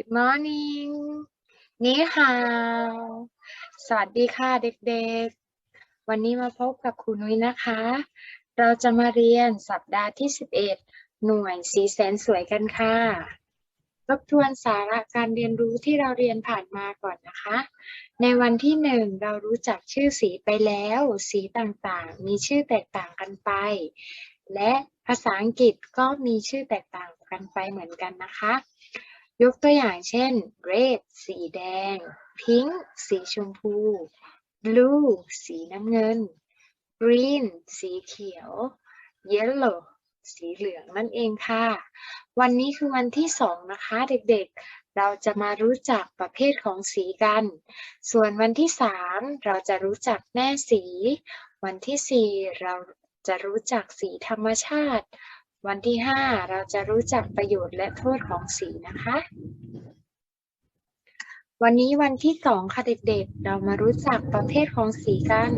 Good morning นี่ฮาวสวัสดีค่ะเด็กๆ วันนี้มาพบกับครูนุ้ยนะคะ เราจะมาเรียนสัปดาห์ที่ 11 หน่วยสีแสนสวยกันค่ะทบทวนสาระการเรียนรู้ที่เราเรียนผ่านมาก่อนนะคะ ในวันที่หนึ่งเรารู้จักชื่อสีไปแล้ว สีต่างๆ มีชื่อแตกต่างกันไป และภาษาอังกฤษก็มีชื่อแตกต่างกันไปเหมือนกันนะคะ ยกตัวอย่างเช่น red สีแดง pink สีชมพู blue สีน้ำเงิน green สีเขียว yellow สีเหลืองนั่นเองค่ะ วันนี้คือวันที่สองนะคะ เด็กๆ เราจะมารู้จักประเภทของสีกัน ส่วนวันที่สามเราจะรู้จักแม่สี วันที่สี่เราจะรู้จักสีธรรมชาติ วันที่ 5 เราจะรู้จักประโยชน์และโทษของสีนะคะ วันนี้วันที่ 2 ค่ะเด็กๆ เรามารู้จักประเภทของสีกัน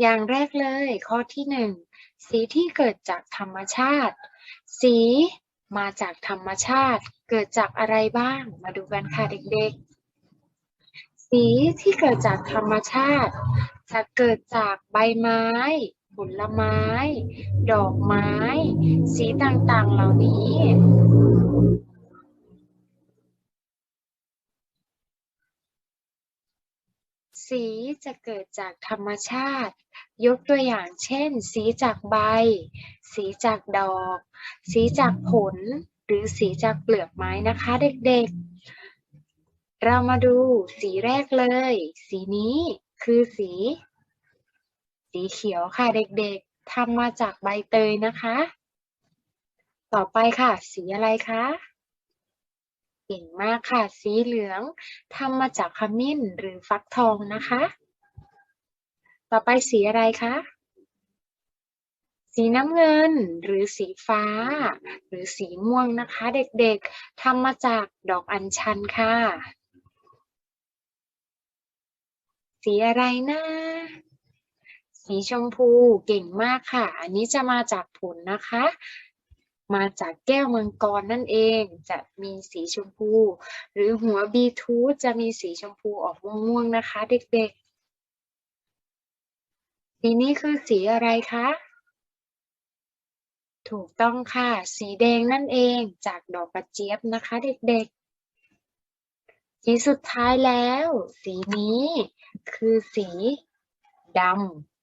อย่างแรกเลยข้อที่ 1 สีที่เกิดจากธรรมชาติ สีมาจากธรรมชาติ เกิดจากอะไรบ้าง มาดูกันค่ะเด็กๆ สีที่เกิดจากธรรมชาติ จะเกิดจากใบไม้ ผลไม้ ดอกไม้ สีต่างๆเหล่านี้ สีจะเกิดจากธรรมชาติ ยกตัวอย่างเช่น สีจากใบ สีจากดอก สีจากผล หรือสีจากเปลือกไม้นะคะเด็กๆ เรามาดูสีแรกเลย สีนี้คือสี สีเขียวค่ะเด็กๆทำมาจากใบเตยนะคะ ต่อไปค่ะ สีอะไรคะเก่งมากค่ะ สีเหลืองทำมาจากขมิ้นหรือฟักทองนะคะ ต่อไปสีอะไรคะสีน้ำเงินหรือสีฟ้า หรือสีม่วงนะคะ เด็กๆทำมาจากดอกอัญชันค่ะ สีอะไรนะ สีชมพูเก่งมากค่ะ อันนี้จะมาจากผลนะคะ มาจากแก้วมังกรนั่นเองจะมีสีชมพู หรือหัวบีทูธจะมีสีชมพูออกม่วงๆนะคะ เด็กๆ สีนี้คือสีอะไรคะถูกต้องค่ะ สีแดงนั่นเองจากดอกกระเจี๊ยบนะคะ เด็กๆ สีสุดท้ายแล้ว สีนี้คือสีดำ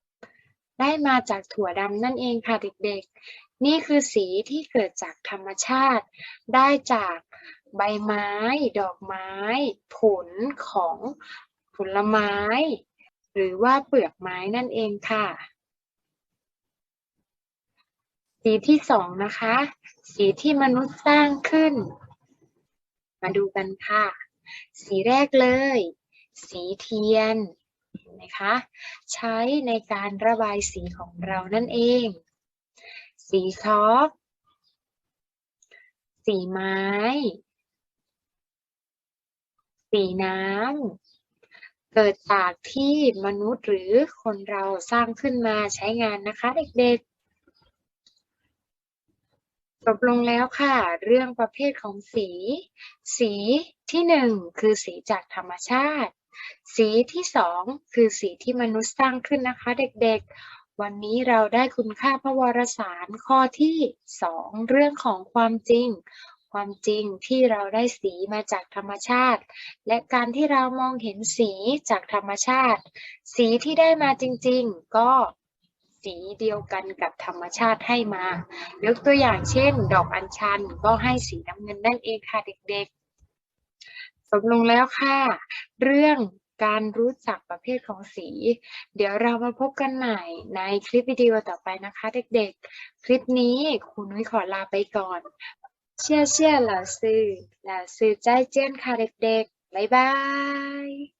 ได้มาจากถั่วดำนั่นเองค่ะเด็กๆ นี่คือสีที่เกิดจากธรรมชาติ ได้จากใบไม้ ดอกไม้ ผลของผลไม้ หรือว่าเปลือกไม้นั่นเองค่ะ สีที่สองนะคะ สีที่มนุษย์สร้างขึ้น มาดูกันค่ะ สีแรกเลย สีเทียน นไหมคะ ใช้ในการระบายสีของเรานั่นเอง สีซอฟสีไม้ สีน้ำ เกิดจากที่มนุษย์หรือคนเราสร้างขึ้นมาใช้งานนะคะเด็กๆจบลงแล้วค่ะ เรื่องประเภทของสี สีที่หนึ่งคือสีจากธรรมชาติ สีที่สองคือสีที่มนุษย์สร้างขึ้นนะคะ เด็กๆ วันนี้เราได้คุณค่าพระวรสารข้อที่สองเรื่องของความจริง ความจริงที่เราได้สีมาจากธรรมชาติ และการที่เรามองเห็นสีจากธรรมชาติ สีที่ได้มาจริง ๆ ก็สีเดียวกันกับธรรมชาติให้มา ยกตัวอย่างเช่น ดอกอัญชันก็ให้สีน้ำเงินนั่นเองค่ะเด็กๆ จบลงแล้วค่ะ เรื่องการรู้จักประเภทของสี เดี๋ยวเรามาพบกันใหม่ในคลิปวิดีโอต่อไปนะคะเด็กๆ คลิปนี้ครูนุ้ยขอลาไปก่อน เชื่อเชื่อหล่อซื่อหล่อซื่อใจเจี้ยนค่ะเด็กๆ บ๊ายบาย